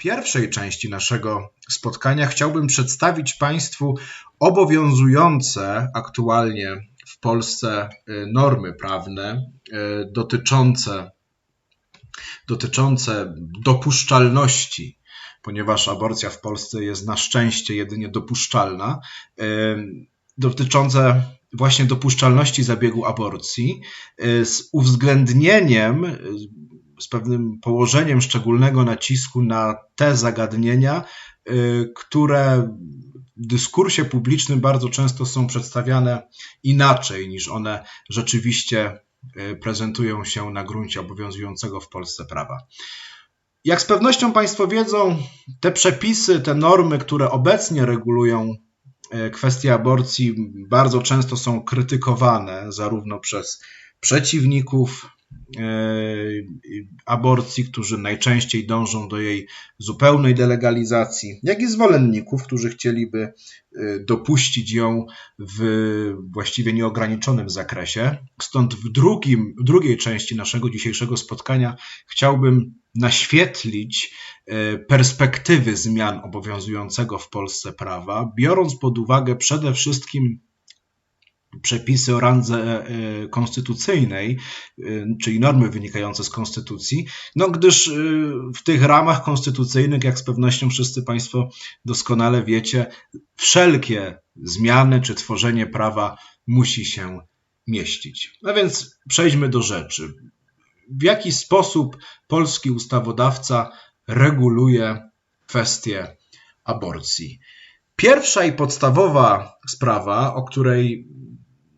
pierwszej części naszego spotkania chciałbym przedstawić Państwu obowiązujące aktualnie w Polsce y, normy prawne y, dotyczące, dotyczące dopuszczalności, ponieważ aborcja w Polsce jest na szczęście jedynie dopuszczalna, y, dotyczące właśnie dopuszczalności zabiegu aborcji z uwzględnieniem z pewnym położeniem szczególnego nacisku na te zagadnienia, y, które w dyskursie publicznym bardzo często są przedstawiane inaczej niż one rzeczywiście y, prezentują się na gruncie obowiązującego w Polsce prawa. Jak z pewnością Państwo wiedzą, te przepisy, te normy, które obecnie regulują y, kwestie aborcji, bardzo często są krytykowane zarówno przez przeciwników aborcji, którzy najczęściej dążą do jej zupełnej delegalizacji, jak i zwolenników, którzy chcieliby e, dopuścić ją w właściwie nieograniczonym zakresie. Stąd w, drugim, w drugiej części naszego dzisiejszego spotkania chciałbym naświetlić e, perspektywy zmian obowiązującego w Polsce prawa, biorąc pod uwagę przede wszystkim przepisy o randze e, konstytucyjnej, e, czyli normy wynikające z konstytucji, no gdyż e, w tych ramach konstytucyjnych, jak z pewnością wszyscy Państwo doskonale wiecie, wszelkie zmiany czy tworzenie prawa musi się mieścić. No więc przejdźmy do rzeczy. W jaki sposób polski ustawodawca reguluje kwestię aborcji? Pierwsza i podstawowa sprawa, o której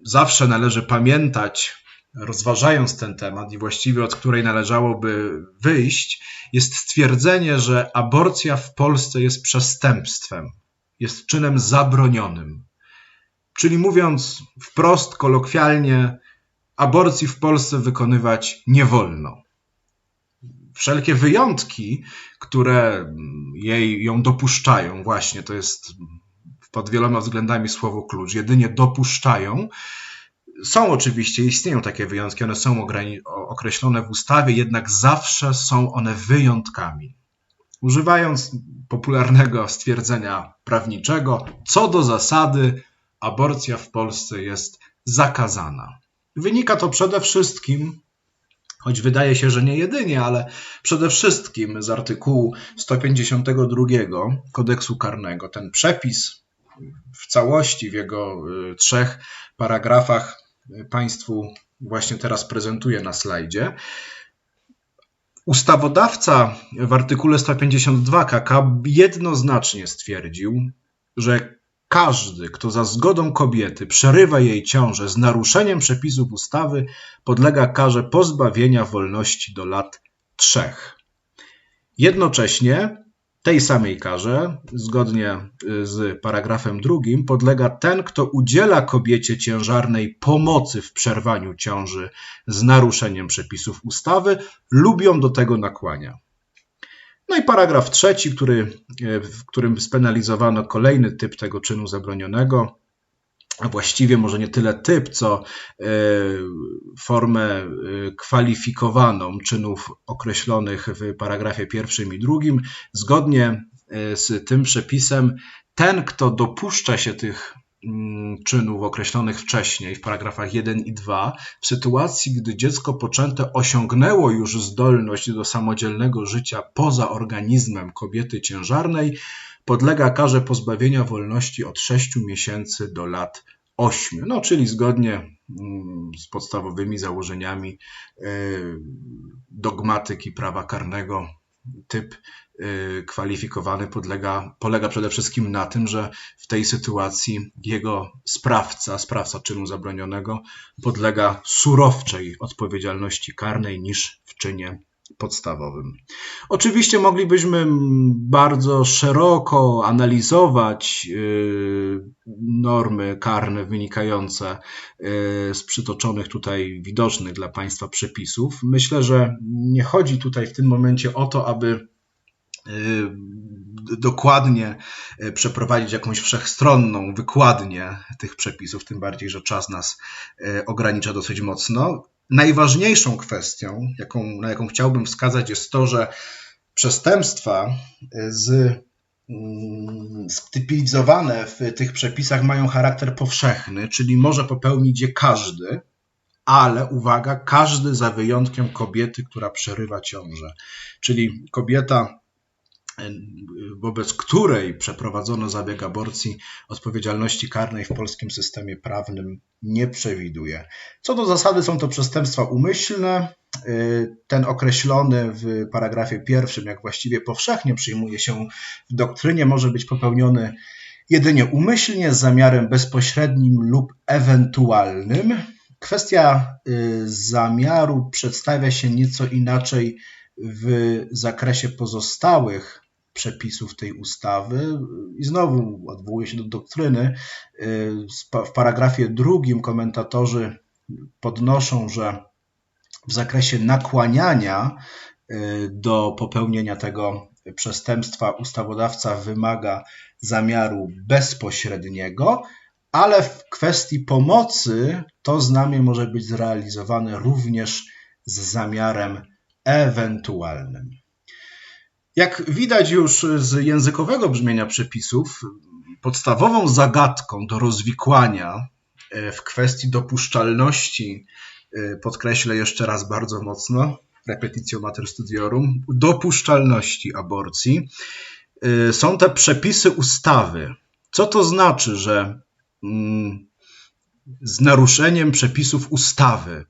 zawsze należy pamiętać, rozważając ten temat i właściwie od której należałoby wyjść, jest stwierdzenie, że aborcja w Polsce jest przestępstwem, jest czynem zabronionym. Czyli mówiąc wprost, kolokwialnie, aborcji w Polsce wykonywać nie wolno. Wszelkie wyjątki, które jej, ją dopuszczają, właśnie to jest pod wieloma względami słowo klucz, jedynie dopuszczają. Są oczywiście, istnieją takie wyjątki, one są określone w ustawie, jednak zawsze są one wyjątkami. Używając popularnego stwierdzenia prawniczego, co do zasady, aborcja w Polsce jest zakazana. Wynika to przede wszystkim, choć wydaje się, że nie jedynie, ale przede wszystkim z artykułu 152 kodeksu karnego. Ten przepis w całości, w jego y, trzech paragrafach Państwu właśnie teraz prezentuję na slajdzie. Ustawodawca w artykule 152 KK jednoznacznie stwierdził, że każdy, kto za zgodą kobiety przerywa jej ciążę z naruszeniem przepisów ustawy, podlega karze pozbawienia wolności do lat trzech. Jednocześnie tej samej karze, zgodnie y, z paragrafem drugim, podlega ten, kto udziela kobiecie ciężarnej pomocy w przerwaniu ciąży z naruszeniem przepisów ustawy lub ją do tego nakłania. No i paragraf trzeci, który, y, w którym spenalizowano kolejny typ tego czynu zabronionego, właściwie może nie tyle typ, co e, formę e, kwalifikowaną czynów określonych w paragrafie pierwszym i drugim. Zgodnie e, z tym przepisem, ten, kto dopuszcza się tych mm, czynów określonych wcześniej w paragrafach 1 i 2, w sytuacji, gdy dziecko poczęte osiągnęło już zdolność do samodzielnego życia poza organizmem kobiety ciężarnej, podlega karze pozbawienia wolności od 6 miesięcy do lat 8. No, czyli zgodnie mm, z podstawowymi założeniami e, dogmatyki prawa karnego, typ e, kwalifikowany podlega, polega przede wszystkim na tym, że w tej sytuacji jego sprawca, sprawca czynu zabronionego, podlega surowczej odpowiedzialności karnej niż w czynie podstawowym. Oczywiście moglibyśmy bardzo szeroko analizować y, normy karne wynikające y, z przytoczonych tutaj widocznych dla Państwa przepisów. Myślę, że nie chodzi tutaj w tym momencie o to, aby y, dokładnie przeprowadzić jakąś wszechstronną wykładnię tych przepisów, tym bardziej, że czas nas ogranicza dosyć mocno. Najważniejszą kwestią, jaką, na jaką chciałbym wskazać, jest to, że przestępstwa z stypizowane w tych przepisach mają charakter powszechny, czyli może popełnić je każdy, ale uwaga, każdy za wyjątkiem kobiety, która przerywa ciążę. Czyli kobieta, wobec której przeprowadzono zabieg aborcji, odpowiedzialności karnej w polskim systemie prawnym nie przewiduje. Co do zasady są to przestępstwa umyślne. Ten określony w paragrafie pierwszym, jak właściwie powszechnie przyjmuje się w doktrynie, może być popełniony jedynie umyślnie, z zamiarem bezpośrednim lub ewentualnym. Kwestia y, zamiaru przedstawia się nieco inaczej w zakresie pozostałych przepisów tej ustawy. I znowu odwołuję się do doktryny. W paragrafie drugim komentatorzy podnoszą, że w zakresie nakłaniania y, do popełnienia tego przestępstwa ustawodawca wymaga zamiaru bezpośredniego, ale w kwestii pomocy to znamie może być zrealizowane również z zamiarem ewentualnym. Jak widać już z językowego brzmienia przepisów, podstawową zagadką do rozwikłania e, w kwestii dopuszczalności, e, podkreślę jeszcze raz bardzo mocno, repetitio mater studiorum, dopuszczalności aborcji, e, są te przepisy ustawy. Co to znaczy, że Mm, z naruszeniem przepisów ustawy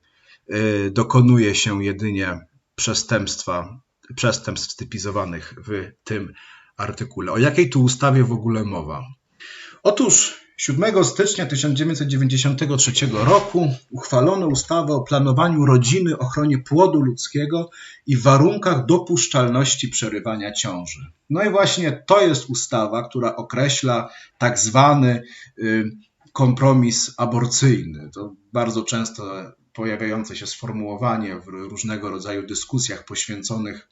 dokonuje się jedynie przestępstwa, przestępstw stypizowanych w tym artykule. O jakiej tu ustawie w ogóle mowa? Otóż 7 stycznia 1993 roku uchwalono ustawę o planowaniu rodziny, ochronie płodu ludzkiego i warunkach dopuszczalności przerywania ciąży. No i właśnie to jest ustawa, która określa tak zwany y, kompromis aborcyjny. To bardzo często pojawiające się sformułowanie w różnego rodzaju dyskusjach poświęconych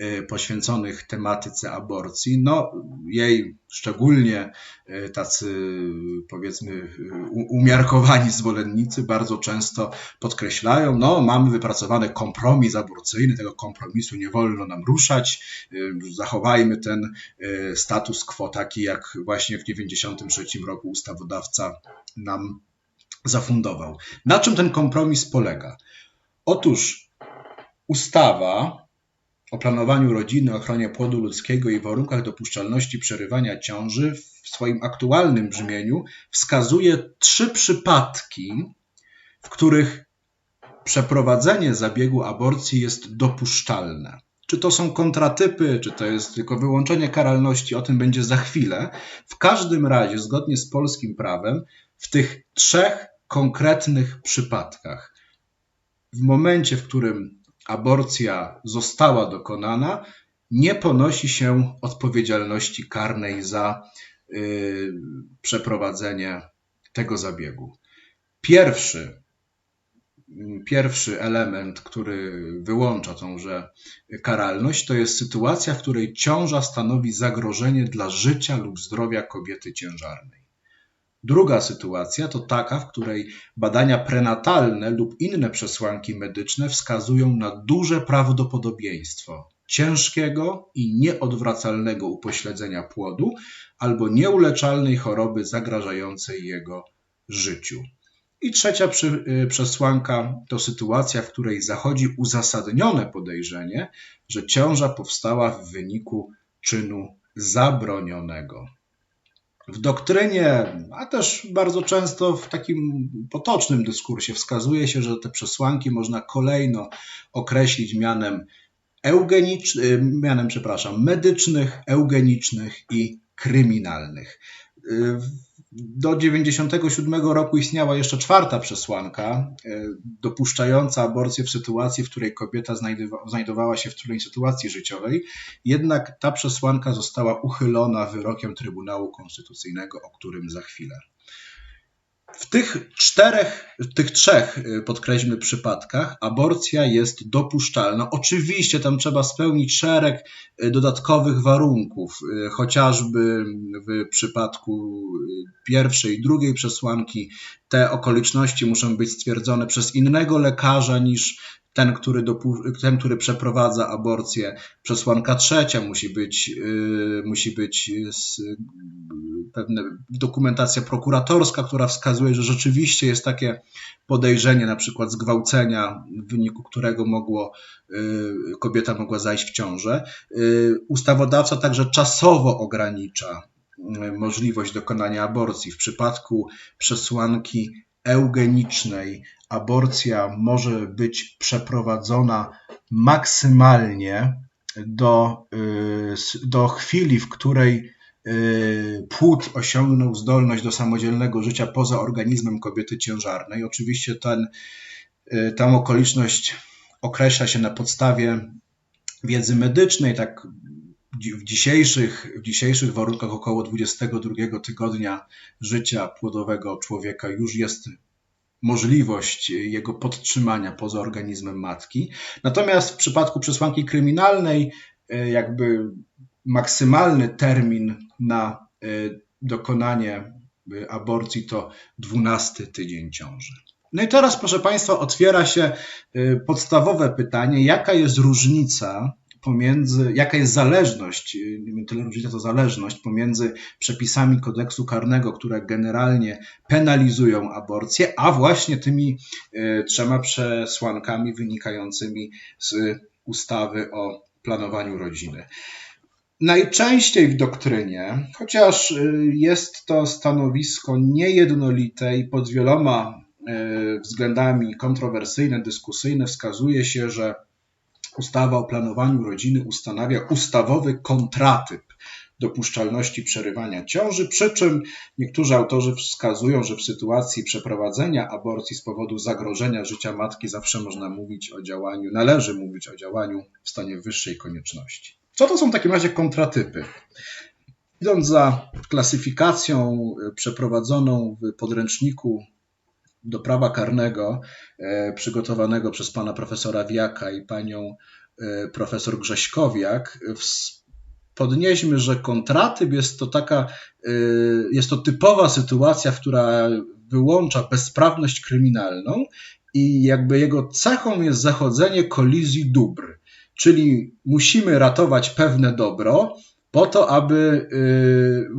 E, poświęconych tematyce aborcji. No, jej szczególnie e, tacy powiedzmy umiarkowani zwolennicy bardzo często podkreślają, no mamy wypracowany kompromis aborcyjny, tego kompromisu nie wolno nam ruszać, e, zachowajmy ten status quo taki, jak właśnie w 1993 roku ustawodawca nam zafundował. Na czym ten kompromis polega? Otóż ustawa o planowaniu rodziny, ochronie płodu ludzkiego i warunkach dopuszczalności przerywania ciąży w swoim aktualnym brzmieniu wskazuje trzy przypadki, w których przeprowadzenie zabiegu aborcji jest dopuszczalne. Czy to są kontratypy, czy to jest tylko wyłączenie karalności, o tym będzie za chwilę. W każdym razie, zgodnie z polskim prawem, w tych trzech konkretnych przypadkach, w momencie, w którym aborcja została dokonana, nie ponosi się odpowiedzialności karnej za y, przeprowadzenie tego zabiegu. Pierwszy, pierwszy element, który wyłącza tąże karalność, to jest sytuacja, w której ciąża stanowi zagrożenie dla życia lub zdrowia kobiety ciężarnej. Druga sytuacja to taka, w której badania prenatalne lub inne przesłanki medyczne wskazują na duże prawdopodobieństwo ciężkiego i nieodwracalnego upośledzenia płodu albo nieuleczalnej choroby zagrażającej jego życiu. I trzecia y, przesłanka to sytuacja, w której zachodzi uzasadnione podejrzenie, że ciąża powstała w wyniku czynu zabronionego. W doktrynie, a też bardzo często w takim potocznym dyskursie wskazuje się, że te przesłanki można kolejno określić mianem eugenicznym, mianem, przepraszam, medycznych, eugenicznych i kryminalnych. Do 1997 roku istniała jeszcze czwarta przesłanka, e, dopuszczająca aborcję w sytuacji, w której kobieta znajdowała się w trudnej sytuacji życiowej. Jednak ta przesłanka została uchylona wyrokiem Trybunału Konstytucyjnego, o którym za chwilę. W tych czterech, tych trzech, y, podkreślmy, przypadkach aborcja jest dopuszczalna. Oczywiście tam trzeba spełnić szereg y, dodatkowych warunków, y, chociażby w przypadku pierwszej i drugiej przesłanki te okoliczności muszą być stwierdzone przez innego lekarza niż ten, który, ten, który przeprowadza aborcję, przesłanka trzecia musi być, musi być z, pewna dokumentacja prokuratorska, która wskazuje, że rzeczywiście jest takie podejrzenie na przykład zgwałcenia, w wyniku którego mogło, y, kobieta mogła zajść w ciążę. Y, ustawodawca także czasowo ogranicza y, możliwość dokonania aborcji. W przypadku przesłanki eugenicznej aborcja może być przeprowadzona maksymalnie do, do chwili, w której płód osiągnął zdolność do samodzielnego życia poza organizmem kobiety ciężarnej. Oczywiście ten, y, tę okoliczność określa się na podstawie wiedzy medycznej, tak w dzisiejszych, w dzisiejszych warunkach około 22 tygodnia życia płodowego człowieka już jest możliwość jego podtrzymania poza organizmem matki. Natomiast w przypadku przesłanki kryminalnej, y, jakby maksymalny termin na e, dokonanie e, aborcji to 12 tydzień ciąży. No i teraz, proszę Państwa, otwiera się e, podstawowe pytanie, jaka jest różnica pomiędzy, jaka jest zależność, nie tyle różnica, to zależność pomiędzy przepisami kodeksu karnego, które generalnie penalizują aborcję, a właśnie tymi trzema przesłankami wynikającymi z ustawy o planowaniu rodziny. Najczęściej w doktrynie, chociaż y, jest to stanowisko niejednolite i pod wieloma y, względami kontrowersyjne, dyskusyjne, wskazuje się, że ustawa o planowaniu rodziny ustanawia ustawowy kontratyp dopuszczalności przerywania ciąży, przy czym niektórzy autorzy wskazują, że w sytuacji przeprowadzenia aborcji z powodu zagrożenia życia matki zawsze można mówić o działaniu, należy mówić o działaniu w stanie wyższej konieczności. Co to są w takim razie kontratypy? Idąc za klasyfikacją e, przeprowadzoną w podręczniku do prawa karnego, e, przygotowanego przez pana profesora Wiaka i panią e, profesor Grześkowiak, podnieśmy, że kontratyp jest to taka, jest to typowa sytuacja, która wyłącza bezprawność kryminalną i jakby jego cechą jest zachodzenie kolizji dóbr. Czyli musimy ratować pewne dobro, po to, aby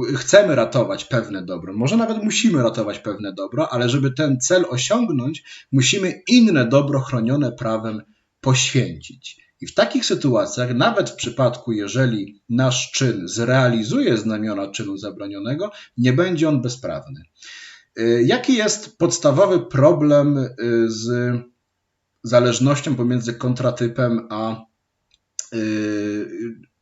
yy, chcemy ratować pewne dobro. Może nawet musimy ratować pewne dobro, ale żeby ten cel osiągnąć, musimy inne dobro chronione prawem poświęcić. I w takich sytuacjach, nawet w przypadku, jeżeli nasz czyn zrealizuje znamiona czynu zabronionego, nie będzie on bezprawny. Yy, jaki jest podstawowy problem yy, z zależnością pomiędzy kontratypem a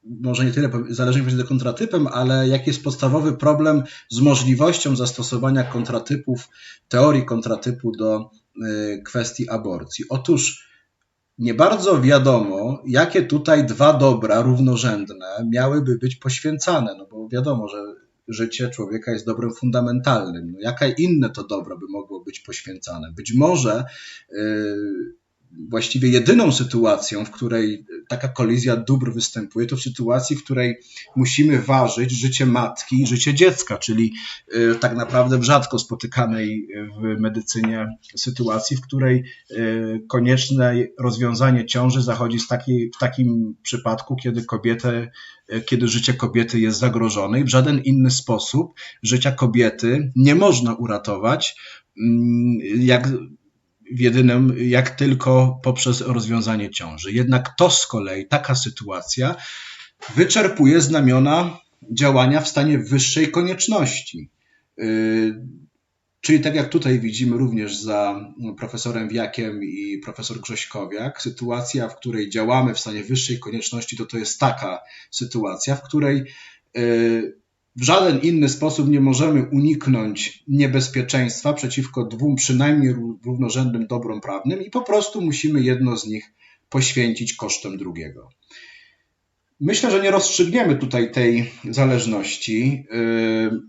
może nie tyle zależnie między kontratypem, ale jaki jest podstawowy problem z możliwością zastosowania kontratypów, teorii kontratypu do yy, kwestii aborcji. Otóż nie bardzo wiadomo, jakie tutaj dwa dobra równorzędne miałyby być poświęcane, no bo wiadomo, że życie człowieka jest dobrem fundamentalnym. No, jakie inne to dobro by mogło być poświęcane? Być może yy, właściwie jedyną sytuacją, w której taka kolizja dóbr występuje, to w sytuacji, w której musimy ważyć życie matki i życie dziecka, czyli y, tak naprawdę w rzadko spotykanej w medycynie sytuacji, w której y, konieczne rozwiązanie ciąży zachodzi w takim przypadku, kiedy kobietę kiedy życie kobiety jest zagrożone i w żaden inny sposób życia kobiety nie można uratować, mm, jak w jedynym, jak tylko poprzez rozwiązanie ciąży. Jednak to z kolei, taka sytuacja, wyczerpuje znamiona działania w stanie wyższej konieczności. Y, czyli tak jak tutaj widzimy również za profesorem Wiakiem i profesor Grześkowiak, sytuacja, w której działamy w stanie wyższej konieczności, to to jest taka sytuacja, w której y, w żaden inny sposób nie możemy uniknąć niebezpieczeństwa przeciwko dwóm przynajmniej równorzędnym dobrom prawnym i po prostu musimy jedno z nich poświęcić kosztem drugiego. Myślę, że nie rozstrzygniemy tutaj tej zależności. Yy,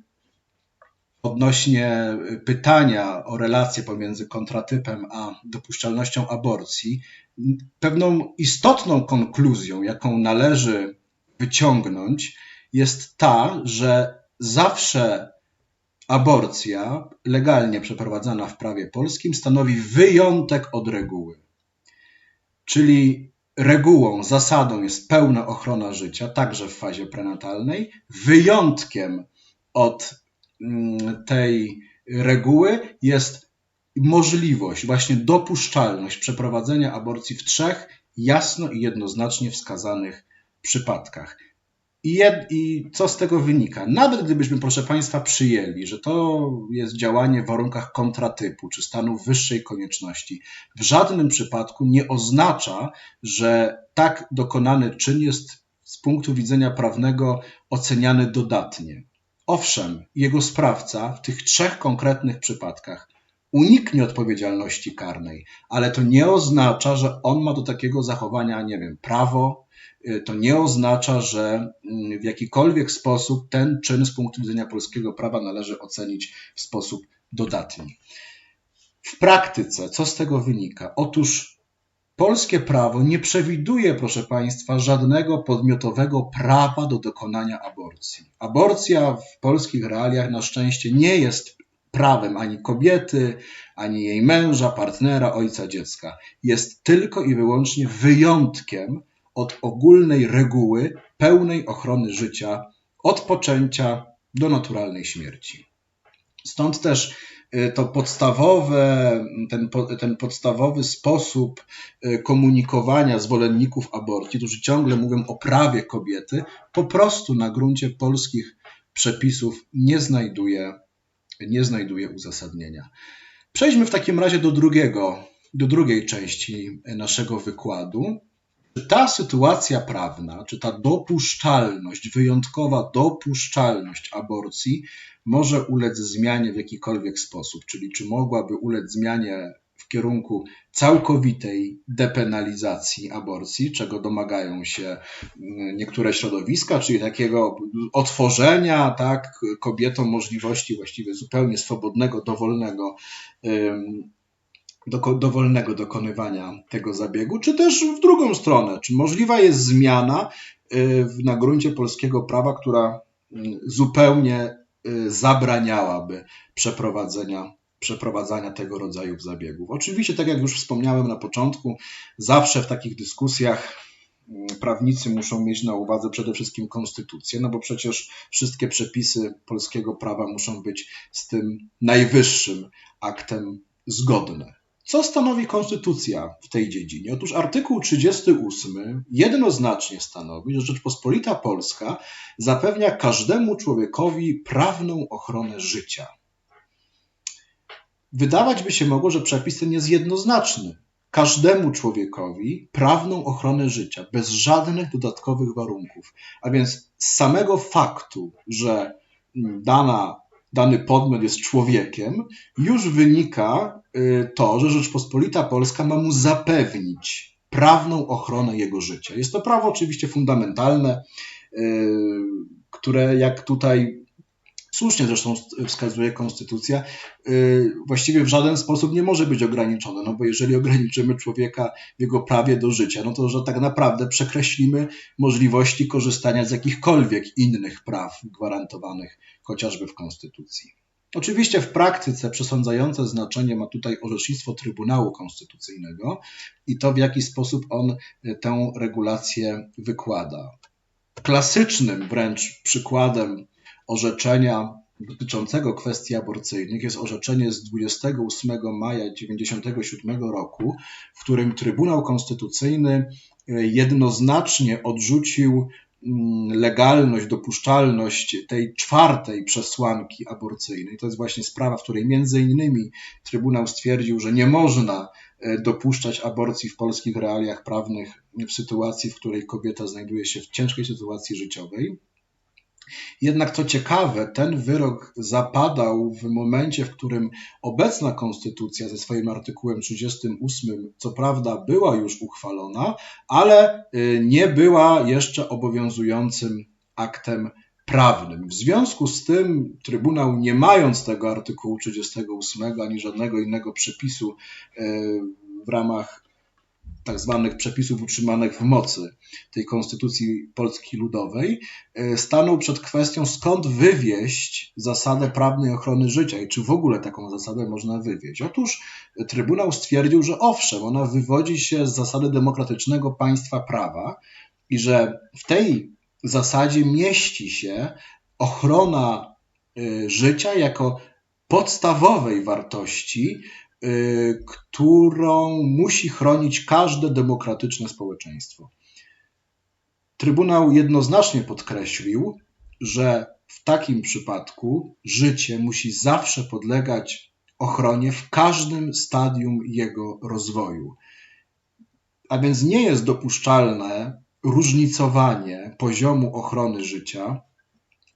odnośnie pytania o relację pomiędzy kontratypem a dopuszczalnością aborcji, pewną istotną konkluzją, jaką należy wyciągnąć, jest ta, że zawsze aborcja legalnie przeprowadzana w prawie polskim stanowi wyjątek od reguły. czyli regułą, zasadą jest pełna ochrona życia, także w fazie prenatalnej. Wyjątkiem od mm, tej reguły jest możliwość, właśnie dopuszczalność przeprowadzenia aborcji w trzech jasno i jednoznacznie wskazanych przypadkach. I, I co z tego wynika? Nawet gdybyśmy, proszę Państwa, przyjęli, że to jest działanie w warunkach kontratypu czy stanu wyższej konieczności, w żadnym przypadku nie oznacza, że tak dokonany czyn jest z punktu widzenia prawnego oceniany dodatnie. Owszem, jego sprawca w tych trzech konkretnych przypadkach uniknie odpowiedzialności karnej, ale to nie oznacza, że on ma do takiego zachowania, nie wiem, prawo, to nie oznacza, że mm, w jakikolwiek sposób ten czyn z punktu widzenia polskiego prawa należy ocenić w sposób dodatni. W praktyce, co z tego wynika? Otóż polskie prawo nie przewiduje, proszę Państwa, żadnego podmiotowego prawa do dokonania aborcji. Aborcja w polskich realiach na szczęście nie jest prawem ani kobiety, ani jej męża, partnera, ojca dziecka. Jest tylko i wyłącznie wyjątkiem od ogólnej reguły pełnej ochrony życia od poczęcia do naturalnej śmierci. Stąd też y, to podstawowe, ten, ten podstawowy sposób y, komunikowania zwolenników aborcji, którzy ciągle mówią o prawie kobiety, po prostu na gruncie polskich przepisów nie znajduje nie znajduje uzasadnienia. Przejdźmy w takim razie do drugiego, do drugiej części naszego wykładu. Czy ta sytuacja prawna, czy ta dopuszczalność, wyjątkowa dopuszczalność aborcji może ulec zmianie w jakikolwiek sposób? Czyli czy mogłaby ulec zmianie kierunku całkowitej depenalizacji aborcji, czego domagają się mm, niektóre środowiska, czyli takiego otworzenia tak, kobietom możliwości właściwie zupełnie swobodnego, dowolnego do, dowolnego dokonywania tego zabiegu, czy też w drugą stronę, czy możliwa jest zmiana y, na gruncie polskiego prawa, która mm, zupełnie y, zabraniałaby przeprowadzenia przeprowadzania tego rodzaju zabiegów. Oczywiście, tak jak już wspomniałem na początku, zawsze w takich dyskusjach prawnicy muszą mieć na uwadze przede wszystkim konstytucję, no bo przecież wszystkie przepisy polskiego prawa muszą być z tym najwyższym aktem zgodne. Co stanowi konstytucja w tej dziedzinie? Otóż artykuł 38 jednoznacznie stanowi, że Rzeczpospolita Polska zapewnia każdemu człowiekowi prawną ochronę życia. Wydawać by się mogło, że przepis ten jest jednoznaczny. Każdemu człowiekowi prawną ochronę życia, bez żadnych dodatkowych warunków. A więc z samego faktu, że dana, dany podmiot jest człowiekiem, już wynika y, to, że Rzeczpospolita Polska ma mu zapewnić prawną ochronę jego życia. Jest to prawo oczywiście fundamentalne, y, które jak tutaj słusznie zresztą wskazuje konstytucja, y, właściwie w żaden sposób nie może być ograniczone, no bo jeżeli ograniczymy człowieka w jego prawie do życia, no to że tak naprawdę przekreślimy możliwości korzystania z jakichkolwiek innych praw gwarantowanych chociażby w konstytucji. Oczywiście w praktyce przesądzające znaczenie ma tutaj orzecznictwo Trybunału Konstytucyjnego i to, w jaki sposób on y, tę regulację wykłada. Klasycznym wręcz przykładem orzeczenia dotyczącego kwestii aborcyjnych jest orzeczenie z 28 maja 1997 roku, w którym Trybunał Konstytucyjny e, jednoznacznie odrzucił mm, legalność, dopuszczalność tej czwartej przesłanki aborcyjnej. To jest właśnie sprawa, w której między innymi Trybunał stwierdził, że nie można e, dopuszczać aborcji w polskich realiach prawnych w sytuacji, w której kobieta znajduje się w ciężkiej sytuacji życiowej. Jednak co ciekawe, ten wyrok zapadał w momencie, w którym obecna konstytucja ze swoim artykułem 38, co prawda była już uchwalona, ale y, nie była jeszcze obowiązującym aktem prawnym. W związku z tym Trybunał, nie mając tego artykułu 38 ani żadnego innego przepisu y, w ramach tak zwanych przepisów utrzymanych w mocy tej Konstytucji Polski Ludowej, e, stanął przed kwestią, skąd wywieźć zasadę prawnej ochrony życia i czy w ogóle taką zasadę można wywieźć. Otóż Trybunał stwierdził, że owszem, ona wywodzi się z zasady demokratycznego państwa prawa i że w tej zasadzie mieści się ochrona e, życia jako podstawowej wartości, którą musi chronić każde demokratyczne społeczeństwo. Trybunał jednoznacznie podkreślił, że w takim przypadku życie musi zawsze podlegać ochronie w każdym stadium jego rozwoju. A więc nie jest dopuszczalne różnicowanie poziomu ochrony życia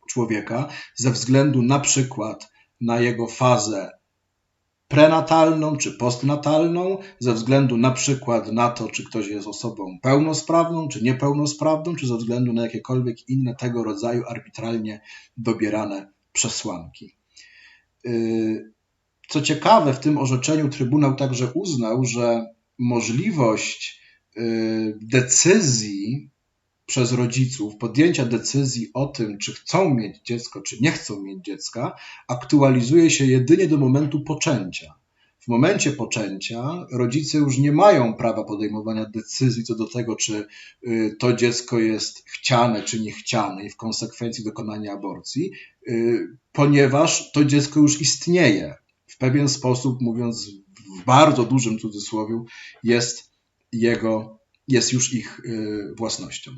człowieka ze względu na przykład na jego fazę prenatalną czy postnatalną, ze względu na przykład na to, czy ktoś jest osobą pełnosprawną czy niepełnosprawną, czy ze względu na jakiekolwiek inne tego rodzaju arbitralnie dobierane przesłanki. Yy, co ciekawe, w tym orzeczeniu Trybunał także uznał, że możliwość yy, decyzji przez rodziców, podjęcia decyzji o tym, czy chcą mieć dziecko, czy nie chcą mieć dziecka, aktualizuje się jedynie do momentu poczęcia. W momencie poczęcia rodzice już nie mają prawa podejmowania decyzji co do tego, czy y, to dziecko jest chciane, czy niechciane i w konsekwencji dokonania aborcji, y, ponieważ to dziecko już istnieje. W pewien sposób, mówiąc w bardzo dużym cudzysłowie, jest jego, jest już ich y, własnością.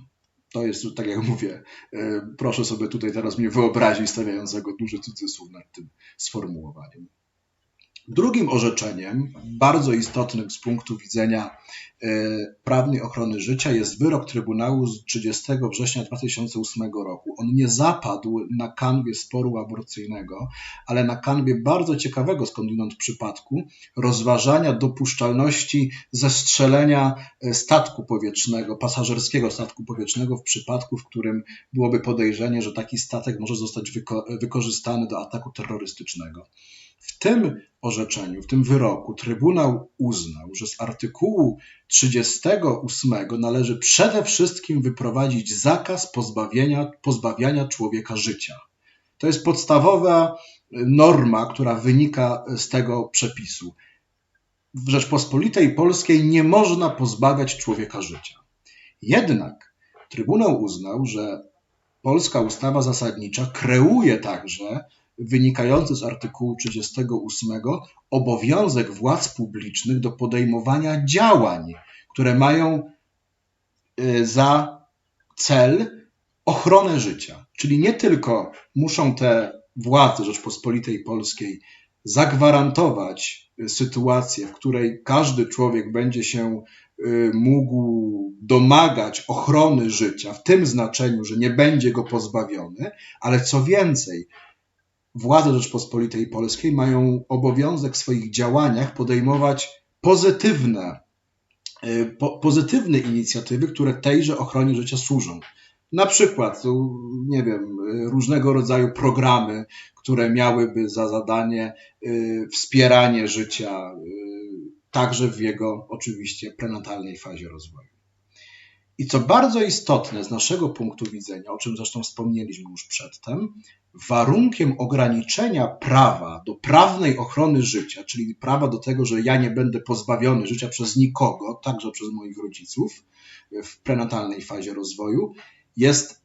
To jest, tak jak mówię, e, proszę sobie tutaj teraz mnie wyobrazić, stawiającego duży cudzysłów nad tym sformułowaniem. Drugim orzeczeniem, bardzo istotnym z punktu widzenia e, prawnej ochrony życia, jest wyrok Trybunału z 30 września 2008 roku. On nie zapadł na kanwie sporu aborcyjnego, ale na kanwie bardzo ciekawego skądinąd przypadku rozważania dopuszczalności zestrzelenia e, statku powietrznego, pasażerskiego statku powietrznego w przypadku, w którym byłoby podejrzenie, że taki statek może zostać wyko wykorzystany do ataku terrorystycznego. W tym orzeczeniu, w tym wyroku Trybunał uznał, że z artykułu 38 należy przede wszystkim wyprowadzić zakaz pozbawienia, pozbawiania człowieka życia. To jest podstawowa norma, która wynika z tego przepisu. W Rzeczpospolitej Polskiej nie można pozbawiać człowieka życia. Jednak Trybunał uznał, że polska ustawa zasadnicza kreuje także wynikający z artykułu 38 obowiązek władz publicznych do podejmowania działań, które mają y, za cel ochronę życia. Czyli nie tylko muszą te władze Rzeczpospolitej Polskiej zagwarantować sytuację, w której każdy człowiek będzie się y, mógł domagać ochrony życia, w tym znaczeniu, że nie będzie go pozbawiony, ale co więcej, władze Rzeczpospolitej Polskiej mają obowiązek w swoich działaniach podejmować pozytywne, e, po, pozytywne inicjatywy, które tejże ochronie życia służą. Na przykład, nie wiem, różnego rodzaju programy, które miałyby za zadanie e, wspieranie życia, e, także w jego oczywiście prenatalnej fazie rozwoju. I co bardzo istotne z naszego punktu widzenia, o czym zresztą wspomnieliśmy już przedtem, warunkiem ograniczenia prawa do prawnej ochrony życia, czyli prawa do tego, że ja nie będę pozbawiony życia przez nikogo, także przez moich rodziców w prenatalnej fazie rozwoju, jest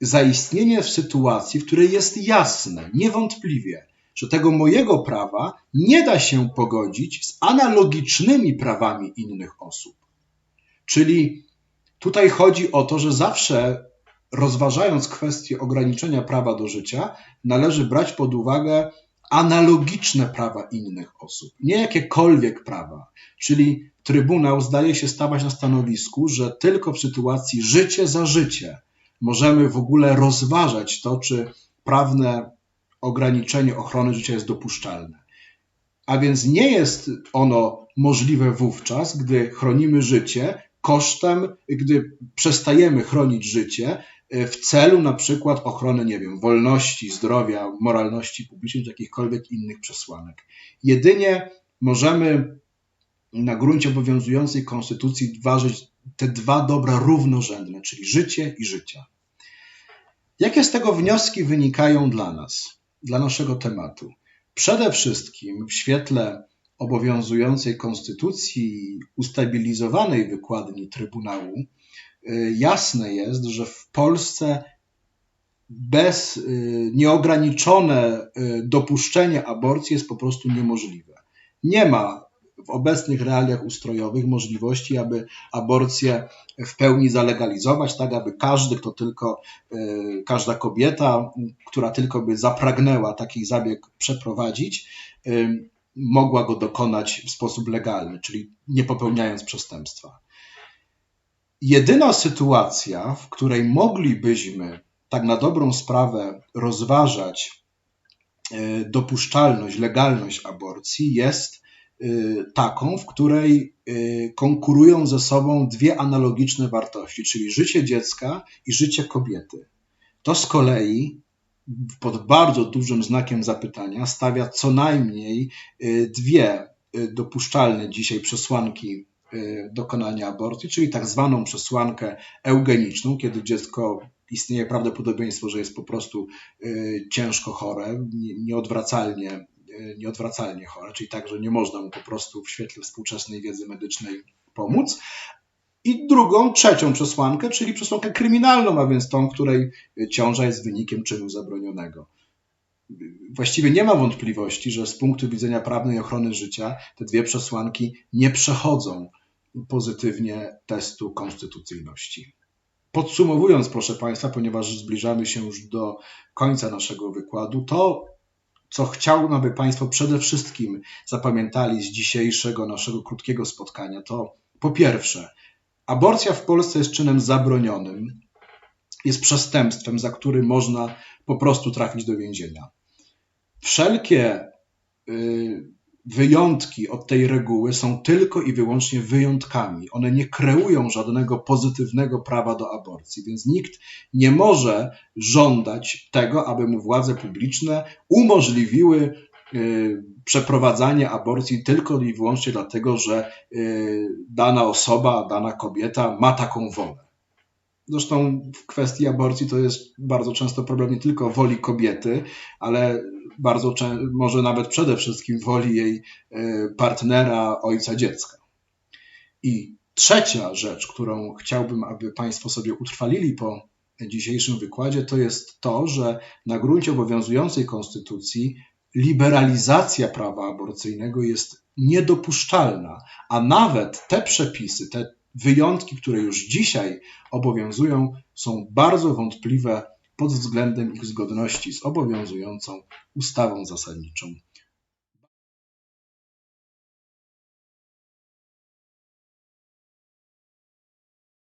zaistnienie w sytuacji, w której jest jasne, niewątpliwie, że tego mojego prawa nie da się pogodzić z analogicznymi prawami innych osób. Czyli Tutaj chodzi o to, że zawsze rozważając kwestię ograniczenia prawa do życia, należy brać pod uwagę analogiczne prawa innych osób, nie jakiekolwiek prawa. Czyli Trybunał zdaje się stawać na stanowisku, że tylko w sytuacji życie za życie możemy w ogóle rozważać to, czy prawne ograniczenie ochrony życia jest dopuszczalne. A więc nie jest ono możliwe wówczas, gdy chronimy życie kosztem, gdy przestajemy chronić życie e, w celu na przykład ochrony, nie wiem, wolności, zdrowia, moralności publicznej czy jakichkolwiek innych przesłanek. Jedynie możemy na gruncie obowiązującej konstytucji ważyć te dwa dobra równorzędne, czyli życie i życia. Jakie z tego wnioski wynikają dla nas, dla naszego tematu? Przede wszystkim w świetle obowiązującej konstytucji, ustabilizowanej wykładni Trybunału, y, jasne jest, że w Polsce bez y, nieograniczone y, dopuszczenie aborcji jest po prostu niemożliwe. Nie ma w obecnych realiach ustrojowych możliwości, aby aborcję w pełni zalegalizować, tak aby każdy, kto tylko, każda kobieta, która tylko by zapragnęła taki zabieg przeprowadzić, mogła go dokonać w sposób legalny, czyli nie popełniając przestępstwa. Jedyna sytuacja, w której moglibyśmy tak na dobrą sprawę rozważać e, dopuszczalność, legalność aborcji, jest e, taką, w której e, konkurują ze sobą dwie analogiczne wartości, czyli życie dziecka i życie kobiety. To z kolei pod bardzo dużym znakiem zapytania stawia co najmniej y, dwie y, dopuszczalne dzisiaj przesłanki y, dokonania aborcji, czyli tak zwaną przesłankę eugeniczną, kiedy dziecko istnieje prawdopodobieństwo, że jest po prostu ciężko chore, nieodwracalnie, nieodwracalnie chore, czyli tak, że nie można mu po prostu w świetle współczesnej wiedzy medycznej pomóc, i drugą, trzecią przesłankę, czyli przesłankę kryminalną, a więc tą, której ciąża jest wynikiem czynu zabronionego. Właściwie nie ma wątpliwości, że z punktu widzenia prawnej ochrony życia te dwie przesłanki nie przechodzą pozytywnie testu konstytucyjności. Podsumowując, proszę Państwa, ponieważ zbliżamy się już do końca naszego wykładu, to co chciałbym, aby Państwo przede wszystkim zapamiętali z dzisiejszego naszego krótkiego spotkania, to po pierwsze, Aborcja w Polsce jest czynem zabronionym, jest przestępstwem, za który można po prostu trafić do więzienia. Wszelkie y, wyjątki od tej reguły są tylko i wyłącznie wyjątkami. One nie kreują żadnego pozytywnego prawa do aborcji, więc nikt nie może żądać tego, aby mu władze publiczne umożliwiły przeprowadzanie aborcji tylko i wyłącznie dlatego, że y, dana osoba, dana kobieta ma taką wolę. Zresztą w kwestii aborcji to jest bardzo często problem nie tylko woli kobiety, ale bardzo może nawet przede wszystkim woli jej y, partnera, ojca dziecka. I trzecia rzecz, którą chciałbym, aby Państwo sobie utrwalili po dzisiejszym wykładzie, to jest to, że na gruncie obowiązującej konstytucji liberalizacja prawa aborcyjnego jest niedopuszczalna, a nawet te przepisy, te wyjątki, które już dzisiaj obowiązują, są bardzo wątpliwe pod względem ich zgodności z obowiązującą ustawą zasadniczą